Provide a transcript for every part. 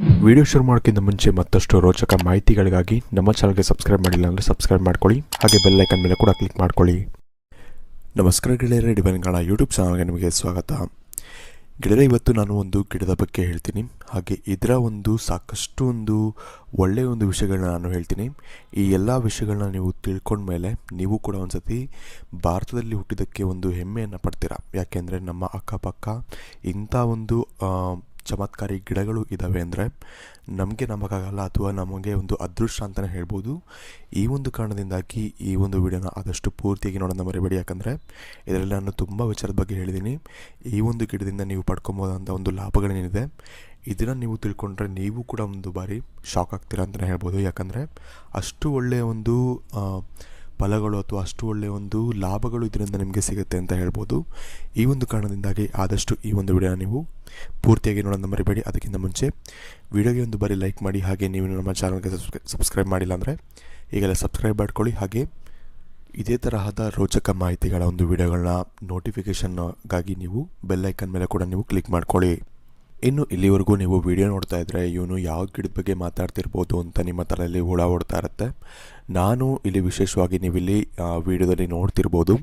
Video ಶುರು ಮಾಡೋಕ್ಕಿಂತ ಮುಂಚೆ ಮತ್ತಷ್ಟು ರೋಚಕ ಮಾಹಿತಿಗಳಿಗಾಗಿ ನಮ್ಮ ಚಾನಲ್ಗೆ ಸಬ್ಸ್ಕ್ರೈಬ್ ಮಾಡಿಲ್ಲ ಅಂದರೆ ಸಬ್ಸ್ಕ್ರೈಬ್ ಮಾಡ್ಕೊಳ್ಳಿ. ಹಾಗೆ ಬೆಲ್ಲೈಕನ್ ಮೇಲೆ ಕೂಡ ಕ್ಲಿಕ್ ಮಾಡ್ಕೊಳ್ಳಿ. ನಮಸ್ಕಾರ ಗೆಳೆಯರೇ ಡಿವೈನ್ ಗಾಣ ಯೂಟ್ಯೂಬ್ ಚಾನಲ್ಗೆ ನಿಮಗೆ ಸ್ವಾಗತ. ಗಿಡದ ಇವತ್ತು ನಾನು ಒಂದು ಗಿಡದ ಬಗ್ಗೆ ಹೇಳ್ತೀನಿ. ಹಾಗೆ ಇದರ ಒಂದು ಸಾಕಷ್ಟು ಒಂದು ಒಳ್ಳೆಯ ಒಂದು ವಿಷಯಗಳನ್ನ ನಾನು ಹೇಳ್ತೀನಿ. ಈ ಎಲ್ಲ ವಿಷಯಗಳನ್ನ ನೀವು ತಿಳ್ಕೊಂಡ್ಮೇಲೆ ನೀವು ಕೂಡ ಒಂದು ಸತಿ ಭಾರತದಲ್ಲಿ ಹುಟ್ಟಿದ್ದಕ್ಕೆ ಒಂದು ಹೆಮ್ಮೆಯನ್ನು ಪಡ್ತೀರಾ? ಯಾಕೆಂದರೆ ನಮ್ಮ ಅಕ್ಕಪಕ್ಕ ಇಂಥ ಒಂದು ಚಮತ್ಕಾರಿ ಗಿಡಗಳು ಇದ್ದಾವೆ ಅಂದರೆ ನಮಗೆ ನಮಗಾಗಲ್ಲ ಅಥವಾ ನಮಗೆ ಒಂದು ಅದೃಷ್ಟ ಅಂತಲೇ ಹೇಳ್ಬೋದು. ಈ ಒಂದು ಕಾರಣದಿಂದಾಗಿ ಈ ಒಂದು ವಿಡಿಯೋನ ಆದಷ್ಟು ಪೂರ್ತಿಯಾಗಿ ನೋಡೋಣ ಮರಿಬೇಡಿ. ಯಾಕಂದರೆ ಇದರಲ್ಲಿ ನಾನು ತುಂಬ ವಿಚಾರದ ಬಗ್ಗೆ ಹೇಳಿದ್ದೀನಿ ಈ ಒಂದು ಗಿಡದಿಂದ ನೀವು ಪಡ್ಕೊಬೋದಂಥ ಒಂದು ಲಾಭಗಳೇನಿದೆ. ಇದನ್ನು ನೀವು ತಿಳ್ಕೊಂಡ್ರೆ ನೀವು ಕೂಡ ಒಂದು ಬಾರಿ ಶಾಕ್ ಆಗ್ತೀರಾ ಅಂತಲೇ ಹೇಳ್ಬೋದು. ಯಾಕಂದರೆ ಅಷ್ಟು ಒಳ್ಳೆಯ ಒಂದು ಫಲಗಳು ಅಥವಾ ಅಷ್ಟು ಒಳ್ಳೆಯ ಒಂದು ಲಾಭಗಳು ಇದರಿಂದ ನಿಮಗೆ ಸಿಗುತ್ತೆ ಅಂತ ಹೇಳ್ಬೋದು. ಈ ಒಂದು ಕಾರಣದಿಂದಾಗಿ ಆದಷ್ಟು ಈ ಒಂದು ವಿಡಿಯೋನ ನೀವು ಪೂರ್ತಿಯಾಗಿ ನೋಡೋಣ ಮರಿಬೇಡಿ. ಅದಕ್ಕಿಂತ ಮುಂಚೆ ವಿಡಿಯೋಗೆ ಒಂದು ಬಾರಿ ಲೈಕ್ ಮಾಡಿ, ಹಾಗೆ ನೀವು ನಮ್ಮ ಚಾನಲ್ಗೆ ಸಬ್ಸ್ಕ್ರೈಬ್ ಮಾಡಿಲ್ಲ ಅಂದರೆ ಈಗೆಲ್ಲ ಸಬ್ಸ್ಕ್ರೈಬ್ ಮಾಡ್ಕೊಳ್ಳಿ. ಹಾಗೆ ಇದೇ ತರಹದ ರೋಚಕ ಮಾಹಿತಿಗಳ ಒಂದು ವಿಡಿಯೋಗಳನ್ನ ನೋಟಿಫಿಕೇಷನ್ಗಾಗಿ ನೀವು ಬೆಲ್ ಐಕನ್ ಮೇಲೆ ಕೂಡ ನೀವು ಕ್ಲಿಕ್ ಮಾಡ್ಕೊಳ್ಳಿ. ಇನ್ನು ಇಲ್ಲಿವರೆಗೂ ನೀವು ವಿಡಿಯೋ ನೋಡ್ತಾ ಇದ್ದರೆ ಇವನು ಯಾವ ಗಿಡದ ಬಗ್ಗೆ ಮಾತಾಡ್ತಿರ್ಬೋದು ಅಂತ ನಿಮ್ಮ ತಲೆಯಲ್ಲಿ ಹುಳ ಓಡ್ತಾ ಇರುತ್ತೆ. ನಾನು ಇಲ್ಲಿ ವಿಶೇಷವಾಗಿ ನೀವಿಲ್ಲಿ ವಿಡಿಯೋದಲ್ಲಿ ನೋಡ್ತಿರ್ಬೋದು.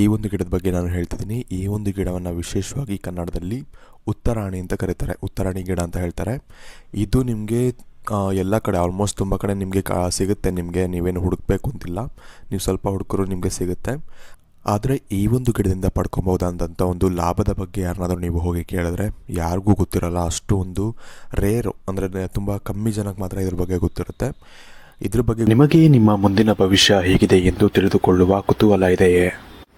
ಈ ಒಂದು ಗಿಡದ ಬಗ್ಗೆ ನಾನು ಹೇಳ್ತಿದ್ದೀನಿ. ಈ ಒಂದು ಗಿಡವನ್ನು ವಿಶೇಷವಾಗಿ ಕನ್ನಡದಲ್ಲಿ ಉತ್ತರಾಣಿ ಅಂತ ಕರೀತಾರೆ. ಉತ್ತರಾಣಿ ಗಿಡ ಅಂತ ಹೇಳ್ತಾರೆ. ಇದು ನಿಮಗೆ ಎಲ್ಲ ಕಡೆ ಆಲ್ಮೋಸ್ಟ್ ತುಂಬ ಕಡೆ ನಿಮಗೆ ಸಿಗುತ್ತೆ. ನಿಮಗೆ ನೀವೇನು ಹುಡುಕ್ಬೇಕು ಅಂತಿಲ್ಲ. ನೀವು ಸ್ವಲ್ಪ ಹುಡುಕರು ನಿಮಗೆ ಸಿಗುತ್ತೆ. ಆದರೆ ಈ ಒಂದು ಗಿಡದಿಂದ ಪಡ್ಕೊಬೋದಾದಂಥ ಒಂದು ಲಾಭದ ಬಗ್ಗೆ ಯಾರನ್ನಾದರೂ ನೀವು ಹೋಗಿ ಕೇಳಿದ್ರೆ ಯಾರಿಗೂ ಗೊತ್ತಿರಲ್ಲ. ಅಷ್ಟು ಒಂದು ರೇರು ಅಂದರೆ ತುಂಬ ಕಮ್ಮಿ ಜನಕ್ಕೆ ಮಾತ್ರ ಇದ್ರ ಬಗ್ಗೆ ಗೊತ್ತಿರುತ್ತೆ. ಇದ್ರ ಬಗ್ಗೆ ನಿಮಗೆ ನಿಮ್ಮ ಮುಂದಿನ ಭವಿಷ್ಯ ಹೇಗಿದೆ ಎಂದು ತಿಳಿದುಕೊಳ್ಳುವ ಕುತೂಹಲ ಇದೆಯೇ?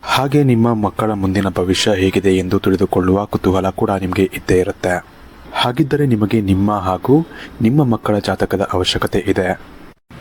ಹಾಗೆ ನಿಮ್ಮ ಮಕ್ಕಳ ಮುಂದಿನ ಭವಿಷ್ಯ ಹೇಗಿದೆ ಎಂದು ತಿಳಿದುಕೊಳ್ಳುವ ಕುತೂಹಲ ಕೂಡ ನಿಮಗೆ ಇದ್ದೇ ಇರುತ್ತೆ. ಹಾಗಿದ್ದರೆ ನಿಮಗೆ ನಿಮ್ಮ ಹಾಗೂ ನಿಮ್ಮ ಮಕ್ಕಳ ಜಾತಕದ ಅವಶ್ಯಕತೆ ಇದೆ.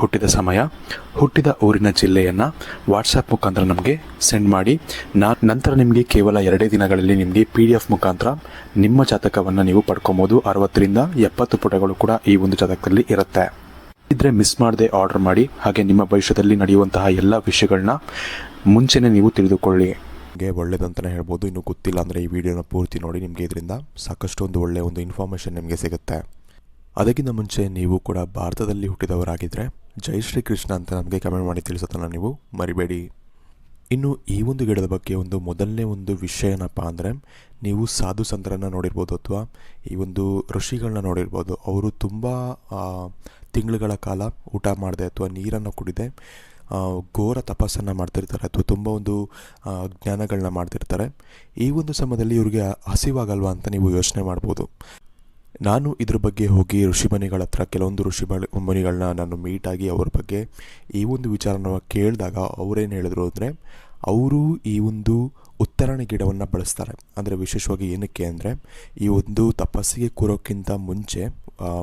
ಹುಟ್ಟಿದ ಸಮಯ, ಹುಟ್ಟಿದ ಊರಿನ ಜಿಲ್ಲೆಯನ್ನು ವಾಟ್ಸಪ್ ಮುಖಾಂತರ ನಮಗೆ ಸೆಂಡ್ ಮಾಡಿ. ನಾ, ನಂತರ ನಿಮಗೆ ಕೇವಲ ಎರಡೇ ದಿನಗಳಲ್ಲಿ ನಿಮಗೆ ಪಿ ಡಿ ಎಫ್ ಮುಖಾಂತರ ನಿಮ್ಮ ಜಾತಕವನ್ನು ನೀವು ಪಡ್ಕೊಬೋದು. ಅರವತ್ತರಿಂದ ಎಪ್ಪತ್ತು ಪುಟಗಳು ಕೂಡ ಈ ಒಂದು ಜಾತಕದಲ್ಲಿ ಇರುತ್ತೆ. ಇದ್ರೆ ಮಿಸ್ ಮಾಡದೆ ಆರ್ಡರ್ ಮಾಡಿ. ಹಾಗೆ ನಿಮ್ಮ ಭವಿಷ್ಯದಲ್ಲಿ ನಡೆಯುವಂತಹ ಎಲ್ಲ ವಿಷಯಗಳನ್ನ ಮುಂಚೆನೇ ನೀವು ತಿಳಿದುಕೊಳ್ಳಿ. ನಿಮಗೆ ಒಳ್ಳೇದಂತಲೇ ಹೇಳ್ಬೋದು. ಇನ್ನು ಗೊತ್ತಿಲ್ಲ ಅಂದರೆ ಈ ವಿಡಿಯೋನ ಪೂರ್ತಿ ನೋಡಿ. ನಿಮಗೆ ಇದರಿಂದ ಸಾಕಷ್ಟು ಒಂದು ಒಳ್ಳೆಯ ಒಂದು ಇನ್ಫಾರ್ಮೇಷನ್ ನಿಮಗೆ ಸಿಗುತ್ತೆ. ಅದಕ್ಕಿಂತ ಮುಂಚೆ ನೀವು ಕೂಡ ಭಾರತದಲ್ಲಿ ಹುಟ್ಟಿದವರಾಗಿದ್ದರೆ ಜೈ ಶ್ರೀ ಕೃಷ್ಣ ಅಂತ ನಮಗೆ ಕಮೆಂಟ್ ಮಾಡಿ ತಿಳಿಸೋದನ್ನು ನೀವು ಮರಿಬೇಡಿ. ಇನ್ನು ಈ ಒಂದು ಗಿಡದ ಬಗ್ಗೆ ಒಂದು ಮೊದಲನೇ ಒಂದು ವಿಷಯ ಏನಪ್ಪ ಅಂದರೆ ನೀವು ಸಾಧು ಸಂತರನ್ನು ನೋಡಿರ್ಬೋದು ಅಥವಾ ಈ ಒಂದು ಋಷಿಗಳನ್ನ ನೋಡಿರ್ಬೋದು, ಅವರು ತುಂಬ ತಿಂಗಳುಗಳ ಕಾಲ ಊಟ ಮಾಡದೆ ಅಥವಾ ನೀರನ್ನು ಕುಡಿದೆ ಘೋರ ತಪಸ್ಸನ್ನು ಮಾಡ್ತಿರ್ತಾರೆ ಅಥವಾ ತುಂಬ ಒಂದು ಜ್ಞಾನಗಳನ್ನ ಮಾಡ್ತಿರ್ತಾರೆ. ಈ ಒಂದು ಸಮಯದಲ್ಲಿ ಇವರಿಗೆ ಹಸಿವಾಗಲ್ವಾ ಅಂತ ನೀವು ಯೋಚನೆ ಮಾಡ್ಬೋದು. ನಾನು ಇದ್ರ ಬಗ್ಗೆ ಹೋಗಿ ಋಷಿಮುನಿಗಳ ಹತ್ರ ಕೆಲವೊಂದು ಋಷಿ ಮುನಿಗಳನ್ನ ನಾನು ಮೀಟಾಗಿ ಅವ್ರ ಬಗ್ಗೆ ಈ ಒಂದು ವಿಚಾರನ ಕೇಳಿದಾಗ ಅವರೇನು ಹೇಳಿದ್ರು ಅಂದರೆ, ಅವರು ಈ ಒಂದು ಉತ್ತರಾಣಿ ಗಿಡವನ್ನು ಬಳಸ್ತಾರೆ. ಅಂದರೆ ವಿಶೇಷವಾಗಿ ಏನಕ್ಕೆ ಅಂದರೆ, ಈ ಒಂದು ತಪಸ್ಸಿಗೆ ಕೂರೋಕ್ಕಿಂತ ಮುಂಚೆ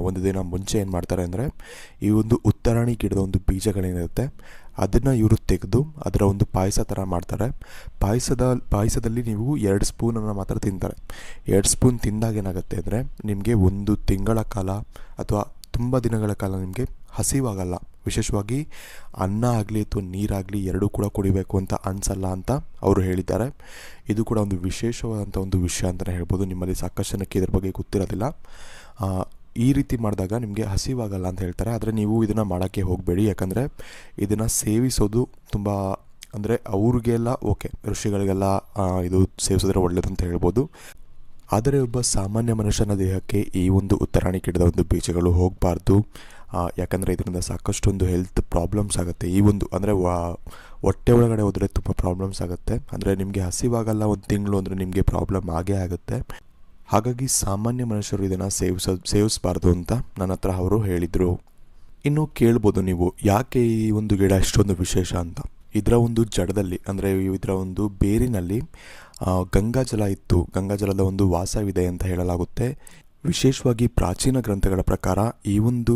ಒಂದು ದಿನ ಮುಂಚೆ ಏನು ಮಾಡ್ತಾರೆ ಅಂದರೆ, ಈ ಒಂದು ಉತ್ತರಾಣಿ ಗಿಡದ ಒಂದು ಬೀಜಗಳೇನಿರುತ್ತೆ ಅದನ್ನು ಇವರು ತೆಗೆದು ಅದರ ಒಂದು ಪಾಯಸ ಥರ ಮಾಡ್ತಾರೆ. ಪಾಯಸದ, ಪಾಯಸದಲ್ಲಿ ನೀವು ಎರಡು ಸ್ಪೂನನ್ನು ಮಾತ್ರ ತಿಂತಾರೆ. ಎರಡು ಸ್ಪೂನ್ ತಿಂದಾಗ ಏನಾಗುತ್ತೆ ಅಂದರೆ ನಿಮಗೆ ಒಂದು ತಿಂಗಳ ಕಾಲ ಅಥವಾ ತುಂಬ ದಿನಗಳ ಕಾಲ ನಿಮಗೆ ಹಸಿವಾಗಲ್ಲ. ವಿಶೇಷವಾಗಿ ಅನ್ನ ಆಗಲಿ ಅಥವಾ ನೀರಾಗಲಿ ಎರಡೂ ಕೂಡ ಕುಡಿಬೇಕು ಅಂತ ಅನಿಸಲ್ಲ ಅಂತ ಅವರು ಹೇಳಿದ್ದಾರೆ. ಇದು ಕೂಡ ಒಂದು ವಿಶೇಷವಾದಂಥ ಒಂದು ವಿಷಯ ಅಂತಲೇ ಹೇಳ್ಬೋದು. ನಿಮ್ಮಲ್ಲಿ ಸಾಕಷ್ಟು ಜನಕ್ಕೆ ಇದ್ರ ಬಗ್ಗೆ ಗೊತ್ತಿರೋದಿಲ್ಲ. ಈ ರೀತಿ ಮಾಡಿದಾಗ ನಿಮಗೆ ಹಸಿವಾಗಲ್ಲ ಅಂತ ಹೇಳ್ತಾರೆ. ಆದರೆ ನೀವು ಇದನ್ನು ಮಾಡೋಕ್ಕೆ ಹೋಗಬೇಡಿ. ಯಾಕಂದರೆ ಇದನ್ನು ಸೇವಿಸೋದು ತುಂಬ ಅಂದರೆ ಅವ್ರಿಗೆಲ್ಲ ಓಕೆ. ಋಷಿಗಳಿಗೆಲ್ಲ ಇದು ಸೇವಿಸಿದ್ರೆ ಅಂತ ಹೇಳ್ಬೋದು. ಆದರೆ ಒಬ್ಬ ಸಾಮಾನ್ಯ ಮನುಷ್ಯನ ದೇಹಕ್ಕೆ ಈ ಒಂದು ಉತ್ತರಾಣಿ ಗಿಡದ ಒಂದು ಬೀಜಗಳು ಹೋಗಬಾರ್ದು. ಯಾಕಂದರೆ ಇದರಿಂದ ಸಾಕಷ್ಟೊಂದು ಹೆಲ್ತ್ ಪ್ರಾಬ್ಲಮ್ಸ್ ಆಗುತ್ತೆ. ಈ ಒಂದು ಅಂದರೆ ಹೊಟ್ಟೆ ಒಳಗಡೆ ಹೋದರೆ ತುಂಬ ಪ್ರಾಬ್ಲಮ್ಸ್ ಆಗುತ್ತೆ. ಅಂದರೆ ನಿಮಗೆ ಹಸಿವಾಗಲ್ಲ ಒಂದು ತಿಂಗಳು ಅಂದರೆ ನಿಮಗೆ ಪ್ರಾಬ್ಲಮ್ ಆಗೇ ಆಗುತ್ತೆ. ಹಾಗಾಗಿ ಸಾಮಾನ್ಯ ಮನುಷ್ಯರು ಇದನ್ನು ಸೇವಿಸ, ಸೇವಿಸಬಾರ್ದು ಅಂತ ನನ್ನ ಹತ್ರ ಅವರು ಹೇಳಿದರು. ಇನ್ನು ಕೇಳ್ಬೋದು ನೀವು, ಯಾಕೆ ಈ ಒಂದು ಗಿಡ ಇಷ್ಟೊಂದು ವಿಶೇಷ ಅಂತ? ಇದರ ಒಂದು ಜಡದಲ್ಲಿ, ಅಂದರೆ ಇದರ ಒಂದು ಬೇರಿನಲ್ಲಿ ಗಂಗಾಜಲ ಇತ್ತು. ಗಂಗಾಜಲದ ಒಂದು ವಾಸವಿದೆ ಅಂತ ಹೇಳಲಾಗುತ್ತೆ. ವಿಶೇಷವಾಗಿ ಪ್ರಾಚೀನ ಗ್ರಂಥಗಳ ಪ್ರಕಾರ ಈ ಒಂದು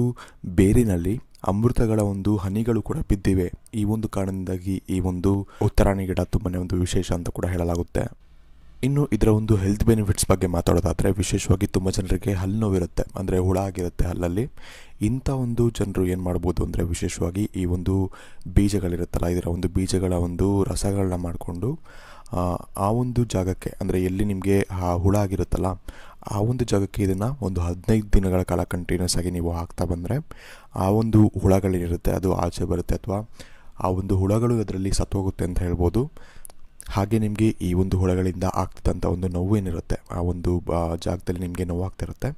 ಬೇರಿನಲ್ಲಿ ಅಮೃತಗಳ ಒಂದು ಹನಿಗಳು ಕೂಡ ಬಿದ್ದಿವೆ. ಈ ಒಂದು ಕಾರಣದಿಂದಾಗಿ ಈ ಒಂದು ಉತ್ತರಾಣಿ ಗಿಡ ತುಂಬನೇ ಒಂದು ವಿಶೇಷ ಅಂತ ಕೂಡ ಹೇಳಲಾಗುತ್ತೆ. ಇನ್ನು ಇದರ ಒಂದು ಹೆಲ್ತ್ ಬೆನಿಫಿಟ್ಸ್ ಬಗ್ಗೆ ಮಾತಾಡೋದಾದರೆ ವಿಶೇಷವಾಗಿ ತುಂಬ ಜನರಿಗೆ ಹಲ್ಲು ನೋವಿರುತ್ತೆ, ಅಂದರೆ ಹುಳ ಆಗಿರುತ್ತೆ ಹಲ್ಲಲ್ಲಿ. ಇಂಥ ಒಂದು ಜನರು ಏನು ಮಾಡ್ಬೋದು ಅಂದರೆ ವಿಶೇಷವಾಗಿ ಈ ಒಂದು ಬೀಜಗಳಿರುತ್ತಲ್ಲ, ಇದರ ಒಂದು ಬೀಜಗಳ ಒಂದು ರಸಗಳನ್ನ ಮಾಡಿಕೊಂಡು, ಆ ಒಂದು ಜಾಗಕ್ಕೆ, ಅಂದರೆ ಎಲ್ಲಿ ನಿಮಗೆ ಆ ಹುಳ ಆಗಿರುತ್ತಲ್ಲ, ಆ ಒಂದು ಜಾಗಕ್ಕೆ ಇದನ್ನು ಒಂದು ಹದಿನೈದು ದಿನಗಳ ಕಾಲ ಕಂಟಿನ್ಯೂಸ್ ಆಗಿ ನೀವು ಹಾಕ್ತಾ ಬಂದರೆ ಆ ಒಂದು ಹುಳಗಳೇನಿರುತ್ತೆ, ಅದು ಆಚೆ ಬರುತ್ತೆ ಅಥವಾ ಆ ಒಂದು ಹುಳಗಳು ಅದರಲ್ಲಿ ಸತ್ತೋಗುತ್ತೆ ಅಂತ ಹೇಳ್ಬೋದು. ಹಾಗೆ ನಿಮಗೆ ಈ ಒಂದು ಹುಳಗಳಿಂದ ಆಗ್ತಿದ್ದಂಥ ಒಂದು ನೋವು ಏನಿರುತ್ತೆ, ಆ ಒಂದು ಜಾಗದಲ್ಲಿ ನಿಮಗೆ ನೋವು ಆಗ್ತಿರುತ್ತೆ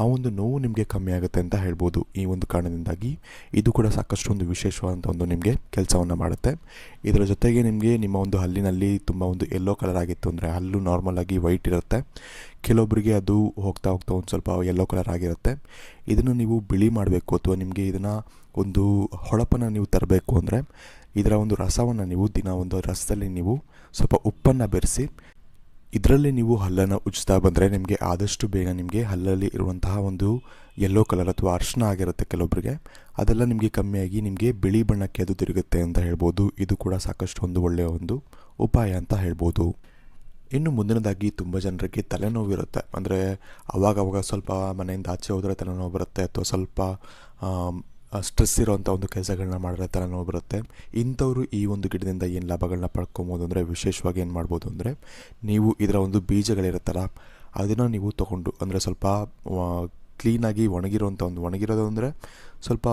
ಆ ಒಂದು ನೋವು ನಿಮಗೆ ಕಮ್ಮಿ ಆಗುತ್ತೆ ಅಂತ ಹೇಳ್ಬೋದು. ಈ ಒಂದು ಕಾರಣದಿಂದಾಗಿ ಇದು ಕೂಡ ಸಾಕಷ್ಟು ಒಂದು ವಿಶೇಷವಾದಂಥ ಒಂದು ನಿಮಗೆ ಕೆಲಸವನ್ನು ಮಾಡುತ್ತೆ. ಇದರ ಜೊತೆಗೆ ನಿಮಗೆ ನಿಮ್ಮ ಒಂದು ಹಲ್ಲಿನಲ್ಲಿ ತುಂಬ ಒಂದು ಯೆಲ್ಲೋ ಕಲರ್ ಆಗಿತ್ತು ಅಂದರೆ ಹಲ್ಲು ನಾರ್ಮಲ್ ಆಗಿ ವೈಟ್ ಇರುತ್ತೆ. ಕೆಲವೊಬ್ಬರಿಗೆ ಅದು ಹೋಗ್ತಾ ಹೋಗ್ತಾ ಒಂದು ಸ್ವಲ್ಪ ಯೆಲ್ಲೋ ಕಲರ್ ಆಗಿರುತ್ತೆ. ಇದನ್ನು ನೀವು ಬಿಳಿ ಮಾಡಬೇಕು ಅಥವಾ ನಿಮಗೆ ಇದನ್ನು ಒಂದು ಹೊಳಪನ್ನು ನೀವು ತರಬೇಕು ಅಂದರೆ ಇದರ ಒಂದು ರಸವನ್ನು ನೀವು ದಿನ ಒಂದು ರಸದಲ್ಲಿ ನೀವು ಸ್ವಲ್ಪ ಉಪ್ಪನ್ನು ಬೆರೆಸಿ, ಇದರಲ್ಲಿ ನೀವು ಹಲ್ಲನ್ನು ಉಜ್ತಾ ಬಂದರೆ ನಿಮಗೆ ಆದಷ್ಟು ಬೇಗ ನಿಮಗೆ ಹಲ್ಲಲ್ಲಿ ಇರುವಂತಹ ಒಂದು ಯೆಲ್ಲೋ ಕಲರ್ ಅಥವಾ ಅರ್ಶನ ಆಗಿರುತ್ತೆ ಕೆಲವೊಬ್ಬರಿಗೆ ಅದೆಲ್ಲ ನಿಮಗೆ ಕಮ್ಮಿಯಾಗಿ ನಿಮಗೆ ಬಿಳಿ ಬಣ್ಣಕ್ಕೆ ಅದು ತಿರುಗುತ್ತೆ ಅಂತ ಹೇಳ್ಬೋದು. ಇದು ಕೂಡ ಸಾಕಷ್ಟು ಒಂದು ಒಳ್ಳೆಯ ಒಂದು ಉಪಾಯ ಅಂತ ಹೇಳ್ಬೋದು. ಇನ್ನು ಮುಂದಿನದಾಗಿ ತುಂಬ ಜನರಿಗೆ ತಲೆನೋವಿರುತ್ತೆ ಅಂದರೆ ಅವಾಗ ಅವಾಗ ಸ್ವಲ್ಪ ಮನೆಯಿಂದ ಆಚೆ ಹೋದರೆ ತಲೆನೋವು ಬರುತ್ತೆ ಅಥವಾ ಸ್ವಲ್ಪ ಸ್ಟ್ರೆಸ್ ಇರೋವಂಥ ಒಂದು ಕೆಲಸಗಳನ್ನ ಮಾಡಿದ್ರೆ ನೋವು ಬರುತ್ತೆ. ಇಂಥವರು ಈ ಒಂದು ಗಿಡದಿಂದ ಏನು ಲಾಭಗಳನ್ನ ಪಡ್ಕೊಬೋದು ಅಂದರೆ ವಿಶೇಷವಾಗಿ ಏನು ಮಾಡ್ಬೋದು ಅಂದರೆ ನೀವು ಇದರ ಒಂದು ಬೀಜಗಳಿರುತ್ತಲ್ಲ, ಅದನ್ನು ನೀವು ತೊಗೊಂಡು ಅಂದರೆ ಸ್ವಲ್ಪ ಕ್ಲೀನಾಗಿ ಒಣಗಿರೋವಂಥ ಒಂದು, ಒಣಗಿರೋದು ಅಂದರೆ ಸ್ವಲ್ಪ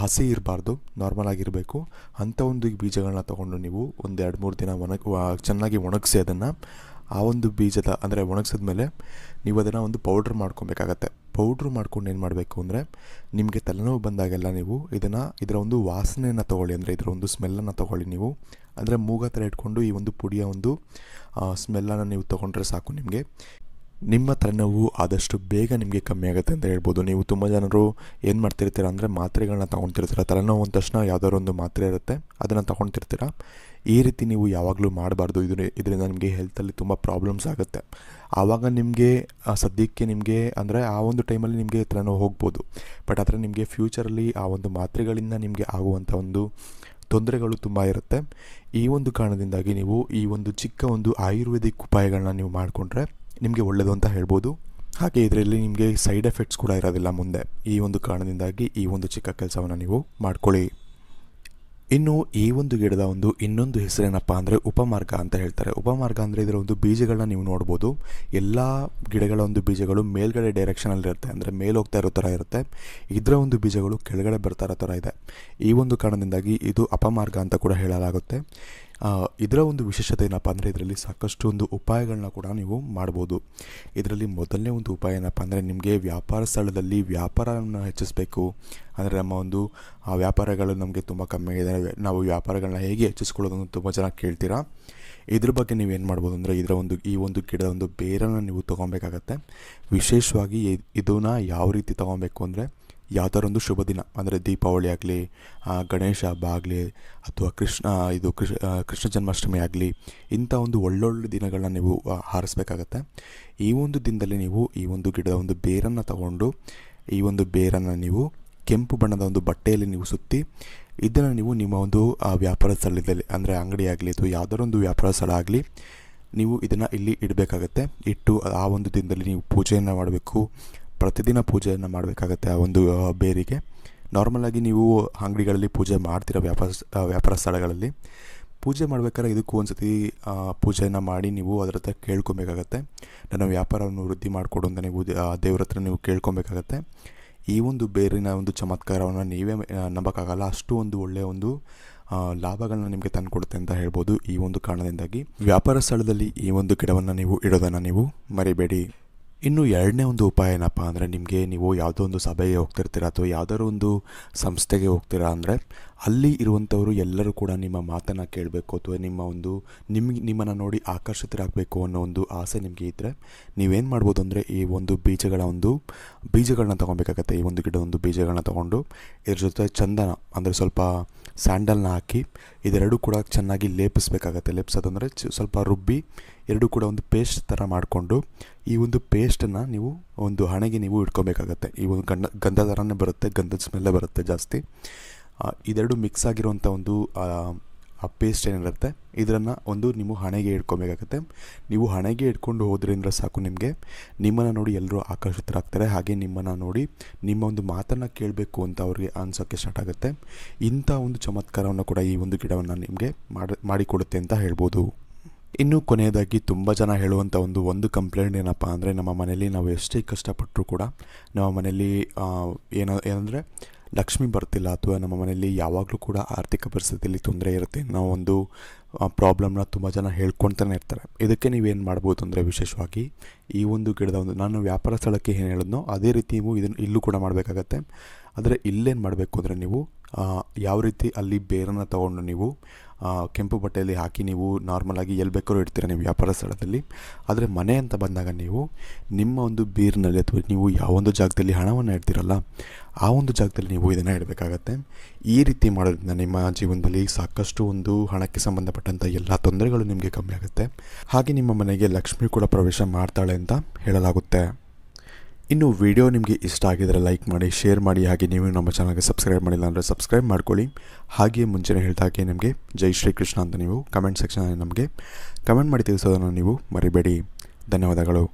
ಹಸಿ ಇರಬಾರ್ದು ನಾರ್ಮಲ್ ಆಗಿರಬೇಕು. ಅಂಥ ಒಂದು ಬೀಜಗಳನ್ನ ತೊಗೊಂಡು ನೀವು ಒಂದು ಎರಡು ಮೂರು ದಿನ ಒಣಗ ಚೆನ್ನಾಗಿ ಒಣಗಿಸಿ ಅದನ್ನು ಆ ಒಂದು ಬೀಜದ ಅಂದರೆ ಒಣಗಿಸಿದ ಮೇಲೆ ನೀವು ಅದನ್ನು ಒಂದು ಪೌಡ್ರ್ ಮಾಡ್ಕೊಬೇಕಾಗತ್ತೆ. ಪೌಡ್ರ್ ಮಾಡ್ಕೊಂಡು ಏನು ಮಾಡಬೇಕು ಅಂದರೆ ನಿಮಗೆ ತಲೆನೋವು ಬಂದಾಗೆಲ್ಲ ನೀವು ಇದನ್ನು ಇದರ ಒಂದು ವಾಸನೆಯನ್ನು ತೊಗೊಳ್ಳಿ. ಅಂದರೆ ಇದರ ಒಂದು ಸ್ಮೆಲ್ಲನ್ನು ತೊಗೊಳ್ಳಿ ನೀವು. ಅಂದರೆ ಮೂಗ ಹತ್ರ ಇಟ್ಕೊಂಡು ಈ ಒಂದು ಪುಡಿಯ ಒಂದು ಸ್ಮೆಲ್ಲನ್ನು ನೀವು ತೊಗೊಂಡ್ರೆ ಸಾಕು ನಿಮಗೆ. ನಿಮ್ಮ ತಲೆನೋವು ಆದಷ್ಟು ಬೇಗ ನಿಮಗೆ ಕಮ್ಮಿ ಆಗುತ್ತೆ ಅಂತ ಹೇಳ್ಬೋದು. ನೀವು ತುಂಬ ಜನರು ಏನು ಮಾಡ್ತಿರ್ತೀರ ಅಂದರೆ ಮಾತ್ರೆಗಳನ್ನ ತೊಗೊಳ್ತಿರ್ತೀರ ತಲೆನೋವು ಅಂದ ತಕ್ಷಣ ಯಾವುದಾದ್ರು ಒಂದು ಮಾತ್ರೆ ಇರುತ್ತೆ, ಅದನ್ನು ತೊಗೊಳ್ತಿರ್ತೀರ ಈ ರೀತಿ ನೀವು ಯಾವಾಗಲೂ ಮಾಡಬಾರ್ದು. ಇದು ಇದರಿಂದ ನಿಮಗೆ ಹೆಲ್ತಲ್ಲಿ ತುಂಬ ಪ್ರಾಬ್ಲಮ್ಸ್ ಆಗುತ್ತೆ. ಆವಾಗ ನಿಮಗೆ ಸದ್ಯಕ್ಕೆ ನಿಮಗೆ ಅಂದರೆ ಆ ಒಂದು ಟೈಮಲ್ಲಿ ನಿಮಗೆ ತಲೆನೋವು ಹೋಗ್ಬೋದು. ಬಟ್ ಆದರೆ ನಿಮಗೆ ಫ್ಯೂಚರಲ್ಲಿ ಆ ಒಂದು ಮಾತ್ರೆಗಳಿಂದ ನಿಮಗೆ ಆಗುವಂಥ ಒಂದು ತೊಂದರೆಗಳು ತುಂಬ ಇರುತ್ತೆ. ಈ ಒಂದು ಕಾರಣದಿಂದಾಗಿ ನೀವು ಈ ಒಂದು ಚಿಕ್ಕ ಒಂದು ಆಯುರ್ವೇದಿಕ್ ಉಪಾಯಗಳನ್ನ ನೀವು ಮಾಡಿಕೊಂಡ್ರೆ ನಿಮಗೆ ಒಳ್ಳೆಯದು ಅಂತ ಹೇಳ್ಬೋದು. ಹಾಗೆ ಇದರಲ್ಲಿ ನಿಮಗೆ ಸೈಡ್ ಎಫೆಕ್ಟ್ಸ್ ಕೂಡ ಇರೋದಿಲ್ಲ ಮುಂದೆ. ಈ ಒಂದು ಕಾರಣದಿಂದಾಗಿ ಈ ಒಂದು ಚಿಕ್ಕ ಕೆಲಸವನ್ನು ನೀವು ಮಾಡ್ಕೊಳ್ಳಿ. ಇನ್ನು ಈ ಒಂದು ಗಿಡದ ಒಂದು ಇನ್ನೊಂದು ಹೆಸರೇನಪ್ಪ ಅಂದರೆ ಉಪಮಾರ್ಗ ಅಂತ ಹೇಳ್ತಾರೆ. ಉಪಮಾರ್ಗ ಅಂದರೆ ಇದರ ಒಂದು ಬೀಜಗಳನ್ನ ನೀವು ನೋಡ್ಬೋದು. ಎಲ್ಲ ಗಿಡಗಳ ಒಂದು ಬೀಜಗಳು ಮೇಲ್ಗಡೆ ಡೈರೆಕ್ಷನಲ್ಲಿ ಇರುತ್ತೆ. ಅಂದರೆ ಮೇಲೆ ಹೋಗ್ತಾ ಇರೋ ಥರ ಇರುತ್ತೆ. ಇದರ ಒಂದು ಬೀಜಗಳು ಕೆಳಗಡೆ ಬರ್ತಾ ಇರೋ ಥರ ಇದೆ. ಈ ಒಂದು ಕಾರಣದಿಂದಾಗಿ ಇದು ಅಪಮಾರ್ಗ ಅಂತ ಕೂಡ ಹೇಳಲಾಗುತ್ತೆ. ಇದರ ಒಂದು ವಿಶೇಷತೆ ಏನಪ್ಪ ಅಂದರೆ ಇದರಲ್ಲಿ ಸಾಕಷ್ಟು ಒಂದು ಉಪಾಯಗಳನ್ನ ಕೂಡ ನೀವು ಮಾಡ್ಬೋದು. ಇದರಲ್ಲಿ ಮೊದಲನೇ ಒಂದು ಉಪಾಯ ಏನಪ್ಪ ಅಂದರೆ ನಿಮಗೆ ವ್ಯಾಪಾರ ಸ್ಥಳದಲ್ಲಿ ವ್ಯಾಪಾರವನ್ನು ಹೆಚ್ಚಿಸಬೇಕು. ಅಂದರೆ ನಮ್ಮ ಒಂದು ವ್ಯಾಪಾರಗಳು ನಮಗೆ ತುಂಬ ಕಮ್ಮಿ ಇದೆ ನಾವು ವ್ಯಾಪಾರಗಳನ್ನ ಹೇಗೆ ಹೆಚ್ಚಿಸ್ಕೊಳ್ಳೋದನ್ನು ತುಂಬ ಜನ ಕೇಳ್ತೀರಾ? ಇದ್ರ ಬಗ್ಗೆ ನೀವು ಏನು ಮಾಡ್ಬೋದು ಅಂದರೆ ಇದರ ಒಂದು, ಈ ಒಂದು ಗಿಡದ ಒಂದು ಬೇರನ್ನು ನೀವು ತೊಗೊಬೇಕಾಗತ್ತೆ. ವಿಶೇಷವಾಗಿ ಇದನ್ನು ಯಾವ ರೀತಿ ತೊಗೊಬೇಕು ಅಂದರೆ ಯಾವ್ದಾರ ಒಂದು ಶುಭ ದಿನ, ಅಂದರೆ ದೀಪಾವಳಿ ಆಗಲಿ ಗಣೇಶ ಹಬ್ಬ ಆಗಲಿ, ಅಥವಾ ಕೃಷ್ಣ, ಇದು ಕೃಷ್ಣ ಕೃಷ್ಣ ಜನ್ಮಾಷ್ಟಮಿ ಆಗಲಿ, ಇಂಥ ಒಂದು ಒಳ್ಳೊಳ್ಳೆ ದಿನಗಳನ್ನ ನೀವು ಹಾರಿಸ್ಬೇಕಾಗತ್ತೆ. ಈ ಒಂದು ದಿನದಲ್ಲಿ ನೀವು ಈ ಒಂದು ಗಿಡದ ಒಂದು ಬೇರನ್ನು ತಗೊಂಡು, ಈ ಒಂದು ಬೇರನ್ನು ನೀವು ಕೆಂಪು ಬಣ್ಣದ ಒಂದು ಬಟ್ಟೆಯಲ್ಲಿ ನೀವು ಸುತ್ತಿ, ಇದನ್ನು ನೀವು ನಿಮ್ಮ ಒಂದು ವ್ಯಾಪಾರ ಸ್ಥಳದಲ್ಲಿ, ಅಂದರೆ ಅಂಗಡಿ ಆಗಲಿ ಅಥವಾ ಯಾವುದಾದ್ರು ಒಂದು ವ್ಯಾಪಾರ ಸ್ಥಳ ಆಗಲಿ, ನೀವು ಇದನ್ನು ಇಲ್ಲಿ ಇಡಬೇಕಾಗತ್ತೆ. ಇಟ್ಟು ಆ ಒಂದು ದಿನದಲ್ಲಿ ನೀವು ಪೂಜೆಯನ್ನು ಮಾಡಬೇಕು ಪ್ರತಿದಿನ ಪೂಜೆಯನ್ನು ಮಾಡಬೇಕಾಗತ್ತೆ ಆ ಒಂದು ಬೇರಿಗೆ. ನಾರ್ಮಲಾಗಿ ನೀವು ಅಂಗಡಿಗಳಲ್ಲಿ ಪೂಜೆ ಮಾಡ್ತೀರ ವ್ಯಾಪಾರ ವ್ಯಾಪಾರ ಸ್ಥಳಗಳಲ್ಲಿ. ಪೂಜೆ ಮಾಡಬೇಕಾದ್ರೆ ಇದಕ್ಕೂ ಒಂದು ಸತಿ ಪೂಜೆಯನ್ನು ಮಾಡಿ ನೀವು ಅದರ ಹತ್ರ ಕೇಳ್ಕೊಬೇಕಾಗತ್ತೆ. ನನ್ನ ವ್ಯಾಪಾರವನ್ನು ವೃದ್ಧಿ ಮಾಡಿಕೊಡು ಅಂತ ನೀವು ದೇವ್ರ ಹತ್ರ ನೀವು ಕೇಳ್ಕೊಬೇಕಾಗತ್ತೆ. ಈ ಒಂದು ಬೇರಿನ ಒಂದು ಚಮತ್ಕಾರವನ್ನು ನೀವೇ ನಂಬಕ್ಕಾಗಲ್ಲ. ಅಷ್ಟು ಒಂದು ಒಳ್ಳೆಯ ಒಂದು ಲಾಭಗಳನ್ನ ನಿಮಗೆ ತಂದುಕೊಡುತ್ತೆ ಅಂತ ಹೇಳ್ಬೋದು ಈ ಒಂದು ಕಾರಣದಿಂದಾಗಿ. ವ್ಯಾಪಾರ ಸ್ಥಳದಲ್ಲಿ ಈ ಒಂದು ಗಿಡವನ್ನು ನೀವು ಇಡೋದನ್ನು ನೀವು ಮರಿಬೇಡಿ. ಇನ್ನು ಎರಡನೇ ಒಂದು ಉಪಾಯ ಏನಪ್ಪ ಅಂದರೆ ನಿಮಗೆ ನೀವು ಯಾವುದೋ ಒಂದು ಸಭೆಗೆ ಹೋಗ್ತಿರ್ತೀರ ಅಥವಾ ಯಾವುದಾದ್ರು ಒಂದು ಸಂಸ್ಥೆಗೆ ಹೋಗ್ತೀರಾ ಅಂದರೆ ಅಲ್ಲಿ ಇರುವಂಥವರು ಎಲ್ಲರೂ ಕೂಡ ನಿಮ್ಮ ಮಾತನ್ನು ಕೇಳಬೇಕು ಅಥವಾ ನಿಮ್ಮ ಒಂದು ನಿಮ್ಗೆ ನಿಮ್ಮನ್ನು ನೋಡಿ ಆಕರ್ಷಿತರಾಗಬೇಕು ಅನ್ನೋ ಒಂದು ಆಸೆ ನಿಮಗೆ ಇದ್ದರೆ ನೀವೇನು ಮಾಡ್ಬೋದು ಅಂದರೆ ಈ ಒಂದು ಬೀಜಗಳ ಒಂದು ಬೀಜಗಳನ್ನ ತೊಗೊಬೇಕಾಗತ್ತೆ. ಈ ಒಂದು ಗಿಡ ಒಂದು ಬೀಜಗಳನ್ನ ತೊಗೊಂಡು ಇದ್ರ ಜೊತೆ ಚಂದನ ಅಂದರೆ ಸ್ವಲ್ಪ ಸ್ಯಾಂಡಲ್ನ ಹಾಕಿ ಇದೆರಡೂ ಕೂಡ ಚೆನ್ನಾಗಿ ಲೇಪಿಸ್ಬೇಕಾಗತ್ತೆ. ಲೇಪಿಸೋದಂದರೆ ಸ್ವಲ್ಪ ರುಬ್ಬಿ ಎರಡೂ ಕೂಡ ಒಂದು ಪೇಸ್ಟ್ ಥರ ಮಾಡಿಕೊಂಡು ಈ ಒಂದು ಪೇಸ್ಟನ್ನು ನೀವು ಒಂದು ಹಣೆಗೆ ನೀವು ಇಟ್ಕೊಬೇಕಾಗತ್ತೆ. ಈ ಒಂದು ಗಂಧ ಗಂಧ ಬರುತ್ತೆ, ಗಂಧದ ಸ್ಮೆಲ್ಲೇ ಬರುತ್ತೆ ಜಾಸ್ತಿ. ಇದೆರಡು ಮಿಕ್ಸ್ ಆಗಿರುವಂಥ ಒಂದು ಪೇಸ್ಟ್ ಏನಿರುತ್ತೆ ಇದನ್ನು ಒಂದು ನಿಮ್ಮ ಹಣೆಗೆ ಇಟ್ಕೊಬೇಕಾಗತ್ತೆ. ನೀವು ಹಣೆಗೆ ಇಟ್ಕೊಂಡು ಹೋದ್ರಿಂದ ಸಾಕು ನಿಮಗೆ. ನಿಮ್ಮನ್ನು ನೋಡಿ ಎಲ್ಲರೂ ಆಕರ್ಷಿತರಾಗ್ತಾರೆ. ಹಾಗೆ ನಿಮ್ಮನ್ನು ನೋಡಿ ನಿಮ್ಮ ಒಂದು ಮಾತನ್ನು ಕೇಳಬೇಕು ಅಂತ ಅವ್ರಿಗೆ ಅನ್ಸೋಕ್ಕೆ ಸ್ಟಾರ್ಟ್ ಆಗುತ್ತೆ. ಇಂಥ ಒಂದು ಚಮತ್ಕಾರವನ್ನು ಕೂಡ ಈ ಒಂದು ಗಿಡವನ್ನು ನಿಮಗೆ ಮಾಡಿ ಮಾಡಿಕೊಡುತ್ತೆ ಅಂತ ಹೇಳ್ಬೋದು. ಇನ್ನು ಕೊನೆಯದಾಗಿ ತುಂಬ ಜನ ಹೇಳುವಂಥ ಒಂದು ಒಂದು ಕಂಪ್ಲೇಂಟ್ ಏನಪ್ಪ ಅಂದರೆ ನಮ್ಮ ಮನೆಯಲ್ಲಿ ನಾವು ಎಷ್ಟೇ ಕಷ್ಟಪಟ್ಟರೂ ಕೂಡ ನಮ್ಮ ಮನೇಲಿ ಆ, ಏನೋ ಏನಂದರೆ ಲಕ್ಷ್ಮಿ ಬರ್ತಿಲ್ಲ ಅಥವಾ ನಮ್ಮ ಮನೆಯಲ್ಲಿ ಯಾವಾಗಲೂ ಕೂಡ ಆರ್ಥಿಕ ಪರಿಸ್ಥಿತಿಯಲ್ಲಿ ತೊಂದರೆ ಇರುತ್ತೆ ನಾವು ಒಂದು ಪ್ರಾಬ್ಲಮ್ನ ತುಂಬ ಜನ ಹೇಳ್ಕೊಳ್ತಾನೆ ಇರ್ತಾರೆ. ಇದಕ್ಕೆ ನೀವೇನು ಮಾಡ್ಬೋದು ಅಂದರೆ ವಿಶೇಷವಾಗಿ ಈ ಒಂದು ಗಿಡದ ಒಂದು, ನಾನು ವ್ಯಾಪಾರ ಸ್ಥಳಕ್ಕೆ ಏನು ಹೇಳಿದ್ನೋ ಅದೇ ರೀತಿ ನೀವು ಇದನ್ನು ಇಲ್ಲೂ ಕೂಡ ಮಾಡಬೇಕಾಗತ್ತೆ. ಆದರೆ ಇಲ್ಲೇನು ಮಾಡಬೇಕು ಅಂದರೆ ನೀವು ಯಾವ ರೀತಿ ಅಲ್ಲಿ ಬೇರನ್ನು ತಗೊಂಡು ನೀವು ಕೆಂಪು ಬಟ್ಟೆಯಲ್ಲಿ ಹಾಕಿ ನೀವು ನಾರ್ಮಲಾಗಿ ಎಲ್ಲಿ ಬೇಕಾದ್ರೂ ಇಡ್ತೀರ ನೀವು ವ್ಯಾಪಾರ ಸ್ಥಳದಲ್ಲಿ. ಆದರೆ ಮನೆ ಅಂತ ಬಂದಾಗ ನೀವು ನಿಮ್ಮ ಒಂದು ಬೀರ್ನಲ್ಲಿ ಅಥವಾ ನೀವು ಯಾವೊಂದು ಜಾಗದಲ್ಲಿ ಹಣವನ್ನು ಇಡ್ತೀರಲ್ಲ, ಆ ಒಂದು ಜಾಗದಲ್ಲಿ ನೀವು ಇದನ್ನು ಇಡಬೇಕಾಗತ್ತೆ. ಈ ರೀತಿ ಮಾಡೋದ್ರಿಂದ ನಿಮ್ಮ ಜೀವನದಲ್ಲಿ ಸಾಕಷ್ಟು ಒಂದು ಹಣಕ್ಕೆ ಸಂಬಂಧಪಟ್ಟಂಥ ಎಲ್ಲ ತೊಂದರೆಗಳು ನಿಮಗೆ ಕಮ್ಮಿ ಆಗುತ್ತೆ. ಹಾಗೆ ನಿಮ್ಮ ಮನೆಗೆ ಲಕ್ಷ್ಮಿ ಕೂಡ ಪ್ರವೇಶ ಮಾಡ್ತಾಳೆ ಅಂತ ಹೇಳಲಾಗುತ್ತೆ. ಇನ್ನು ವಿಡಿಯೋ ನಿಮಗೆ ಇಷ್ಟ ಆಗಿದರೆ ಲೈಕ್ ಮಾಡಿ, ಶೇರ್ ಮಾಡಿ, ಹಾಗೆ ನೀವು ನಮ್ಮ ಚಾನಲ್ಗೆ ಸಬ್ಸ್ಕ್ರೈಬ್ ಮಾಡಿಲ್ಲ ಅಂದರೆ ಸಬ್ಸ್ಕ್ರೈಬ್ ಮಾಡ್ಕೊಳ್ಳಿ. ಹಾಗೆ ಮುಂಚೆನೇ ಹೇಳ್ತಾಕೆ ನಿಮಗೆ ಜೈ ಶ್ರೀಕೃಷ್ಣ ಅಂತ ನೀವು ಕಮೆಂಟ್ ಸೆಕ್ಷನಲ್ಲಿ ನಮಗೆ ಕಮೆಂಟ್ ಮಾಡಿ ತಿಳಿಸೋದನ್ನು ನೀವು ಮರಿಬೇಡಿ. ಧನ್ಯವಾದಗಳು.